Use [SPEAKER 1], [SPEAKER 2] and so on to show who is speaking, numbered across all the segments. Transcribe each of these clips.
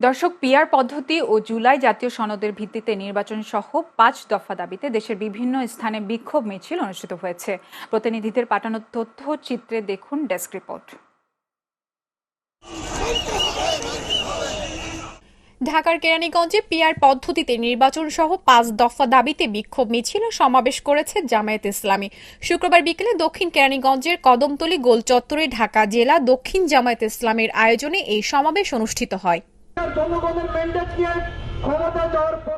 [SPEAKER 1] দর্শক, পিআর পদ্ধতি ও জুলাই জাতীয় সনদের ভিত্তিতে নির্বাচন সহ পাঁচ দফা দাবিতে দেশের বিভিন্ন স্থানে বিক্ষোভ মিছিল অনুষ্ঠিত হয়েছে। প্রতিনিধিদের পাঠানো তথ্য চিত্রে দেখুন ডেস্ক রিপোর্ট।
[SPEAKER 2] ঢাকার কেরানীগঞ্জে পিআর পদ্ধতিতে নির্বাচন সহ পাঁচ দফা দাবিতে বিক্ষোভ মিছিল সমাবেশ করেছে জামায়াত ইসলামী। শুক্রবার বিকেলে দক্ষিণ কেরানীগঞ্জের কদমতলী গোল চত্বরে ঢাকা জেলা দক্ষিণ জামায়াত ইসলামের আয়োজনে এই সমাবেশ অনুষ্ঠিত হয়।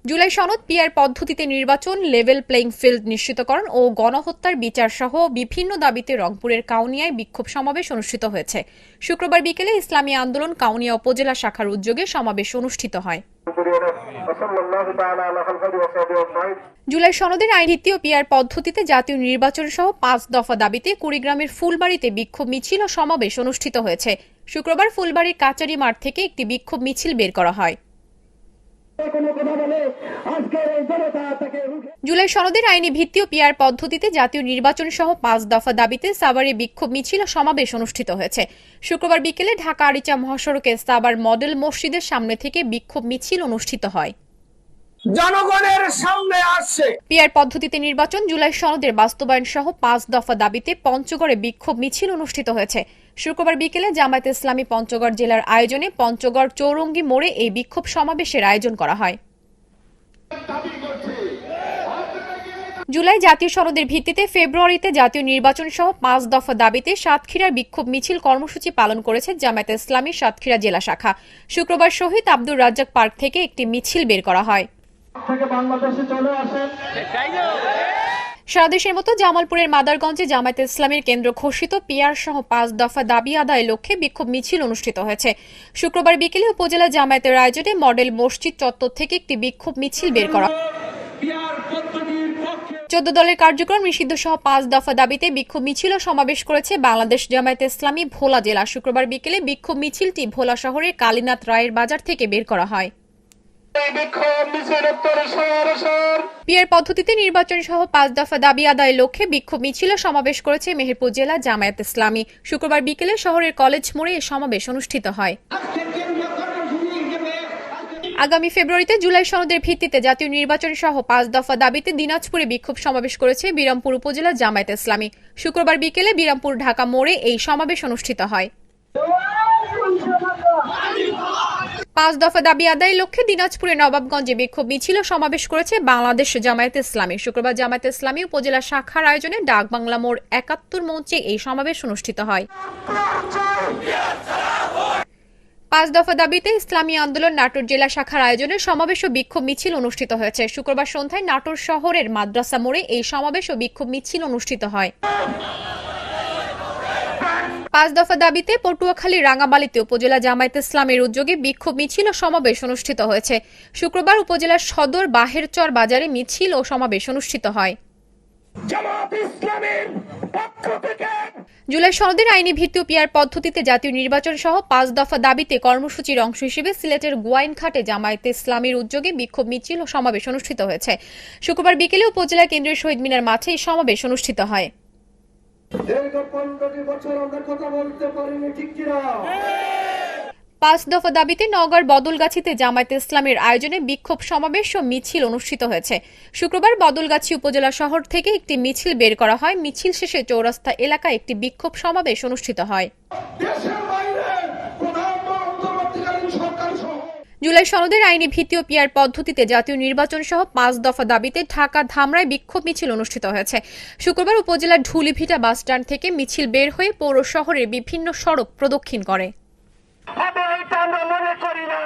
[SPEAKER 2] জুলাই সনদ পিয়ার পদ্ধতিতে নির্বাচন লেভেল প্লেইং ফিল্ড নিশ্চিতকরণ ও গণহত্যার বিচার সহ বিভিন্ন দাবিতে রংপুরের কাউনিয়ায় বিক্ষোভ সমাবেশ অনুষ্ঠিত হয়েছে। শুক্রবার বিকেলে ইসলামী আন্দোলন কাউনিয়া উপজেলা শাখার উদ্যোগে সমাবেশ অনুষ্ঠিত হয়। জুলাই সনদের আইন দ্বিতীয় পিয়ার পদ্ধতিতে জাতীয় নির্বাচন সহ পাঁচ দফা দাবিতে কুড়িগ্রামের ফুলবাড়িতে বিক্ষোভ মিছিল ও সমাবেশ অনুষ্ঠিত হয়েছে। শুক্রবার ফুলবাড়ির কাচারি মাঠ থেকে একটি বিক্ষোভ মিছিল বের করা হয়। জুলাই সনদের আইনি ভিত্তি ও পিআর পদ্ধতিতে জাতীয় নির্বাচন সহ পাঁচ দফা দাবিতে সাভারে বিক্ষোভ মিছিল ও সমাবেশ অনুষ্ঠিত হয়েছে। শুক্রবার বিকেলে ঢাকা আরিচা মহাসড়কে সাভার মডেল মসজিদের সামনে থেকে বিক্ষোভ মিছিল অনুষ্ঠিত হয়।
[SPEAKER 3] জনগণের সামনে আসছে।
[SPEAKER 2] পিআর পদ্ধতিতে নির্বাচন জুলাই সনদের বাস্তবায়ন সহ পাঁচ দফা দাবিতে পঞ্চগড়ে বিক্ষোভ মিছিল অনুষ্ঠিত হয়েছে। শুক্রবার বিকেলে জামায়াত ইসলামী পঞ্চগড় জেলার আয়োজনে পঞ্চগড় চৌরঙ্গি মোড়ে এই বিক্ষোভ সমাবেশের আয়োজন করা হয়। জুলাই জাতীয় সনদের ভিত্তিতে ফেব্রুয়ারিতে জাতীয় নির্বাচন সহ পাঁচ দফা দাবিতে সাতক্ষীরার বিক্ষোভ মিছিল কর্মসূচি পালন করেছে জামায়াত ইসলামী সাতক্ষীরা জেলা শাখা। শুক্রবার শহীদ আব্দুর রাজ্জাক পার্ক থেকে একটি মিছিল বের করা হয়।
[SPEAKER 3] থেকে বাংলাদেশে চলে আসেন
[SPEAKER 2] সারা দেশের মতো জামালপুরের মাদারগঞ্জে জামায়াত ইসলামের কেন্দ্র ঘোষিত পিয়ার সহ পাঁচ দফা দাবি আদায়ের লক্ষ্যে বিক্ষোভ মিছিল অনুষ্ঠিত হয়েছে। শুক্রবার বিকেলে উপজেলা জামায়াতের আয়োজনে মডেল মসজিদ চত্বর থেকে একটি বিক্ষোভ মিছিল বের করা। চোদ্দ দলের কার্যক্রম নিষিদ্ধ সহ পাঁচ দফা দাবিতে বিক্ষোভ মিছিল সমাবেশ করেছে বাংলাদেশ জামায়াত ইসলামী ভোলা জেলা। শুক্রবার বিকেলে বিক্ষোভ মিছিলটি ভোলা শহরের কালীনাথ রায়ের বাজার থেকে বের করা হয়।
[SPEAKER 3] বিক্ষোভ মিছিল
[SPEAKER 2] পিয়ার পদ্ধতিতে নির্বাচন সহ পাঁচ দফা দাবি আদায়ের লক্ষ্যে বিক্ষোভ মিছিল সমাবেশ করেছে মেহেরপুর জেলা জামায়াত ইসলামী। শুক্রবার বিকেলে শহরের কলেজ মোড়ে এই সমাবেশ অনুষ্ঠিত হয়। আগামী ফেব্রুয়ারিতে জুলাই সনদের ভিত্তিতে জাতীয় নির্বাচন সহ পাঁচ দফা দাবিতে দিনাজপুরে বিক্ষোভ সমাবেশ করেছে বিরামপুর উপজেলা জামায়াত ইসলামী। শুক্রবার বিকেলে বিরামপুর ঢাকা মোড়ে এই সমাবেশ অনুষ্ঠিত হয়। পাঁচ দফা দাবি আদায়ের লক্ষ্যে দিনাজপুরে নবাবগঞ্জে বিক্ষোভ মিছিল সমাবেশ করেছে বাংলাদেশ জামায়াত ইসলামী। শুক্রবার জামায়াত ইসলামী উপজেলা শাখার আয়োজনে ডাক বাংলা মোড় একাত্তর মঞ্চে এই সমাবেশ অনুষ্ঠিত হয়। পাঁচ দফা দাবিতে ইসলামী আন্দোলন নাটোর জেলা শাখার আয়োজনে সমাবেশ ও বিক্ষোভ মিছিল অনুষ্ঠিত হয়েছে। শুক্রবার সন্ধ্যায় নাটোর শহরের মাদ্রাসা মোড়ে এই সমাবেশ ও বিক্ষোভ মিছিল অনুষ্ঠিত হয়। পাঁচ দফা দাবিতে পটুয়াখালী রাঙামালিতে উপজেলা জামায়াত ইসলামের উদ্যোগে বিক্ষোভ মিছিল ও সমাবেশ অনুষ্ঠিত হয়েছে। শুক্রবার উপজেলার সদর বাহেরচর বাজারে মিছিল ও সমাবেশ অনুষ্ঠিত হয়। জুলাই সনদের আইনি ভিত্তি পিয়ার পদ্ধতিতে জাতীয় নির্বাচন সহ পাঁচ দফা দাবিতে কর্মসূচির অংশ হিসেবে সিলেটের গোয়াইনঘাটে জামায়াতে ইসলামীর উদ্যোগে বিক্ষোভ মিছিল ও সমাবেশ অনুষ্ঠিত হয়েছে। শুক্রবার বিকেলে উপজেলা কেন্দ্রীয় শহীদ মিনার মাঠে এই সমাবেশ অনুষ্ঠিত হয়।
[SPEAKER 3] দীর্ঘ পনেরোটি বছর আমরা কথা বলতে পারিনি ঠিক কিনা?
[SPEAKER 2] পাঁচ দফা দাবিতে নগর বদলগাছিতে জামায়াত ইসলামের আয়োজনে বিক্ষোভ সমাবেশ ও মিছিল অনুষ্ঠিত হয়েছে। শুক্রবার বদলগাছি উপজেলা শহর থেকে একটি মিছিল বের করা হয়। মিছিল শেষে চৌরাস্তা এলাকায় একটি বিক্ষোভ সমাবেশ অনুষ্ঠিত হয়। জুলাই সনদের আইনি ভিত্তি ও পিয়ার পদ্ধতিতে জাতীয় নির্বাচন সহ পাঁচ দফা দাবিতে ঢাকা ধামরায় বিক্ষোভ মিছিল অনুষ্ঠিত হয়েছে। শুক্রবার উপজেলার ঢুলিভিটা বাসস্ট্যান্ড থেকে মিছিল বের হয়ে পৌর শহরের বিভিন্ন সড়ক প্রদক্ষিণ করে।
[SPEAKER 3] মনে করি না।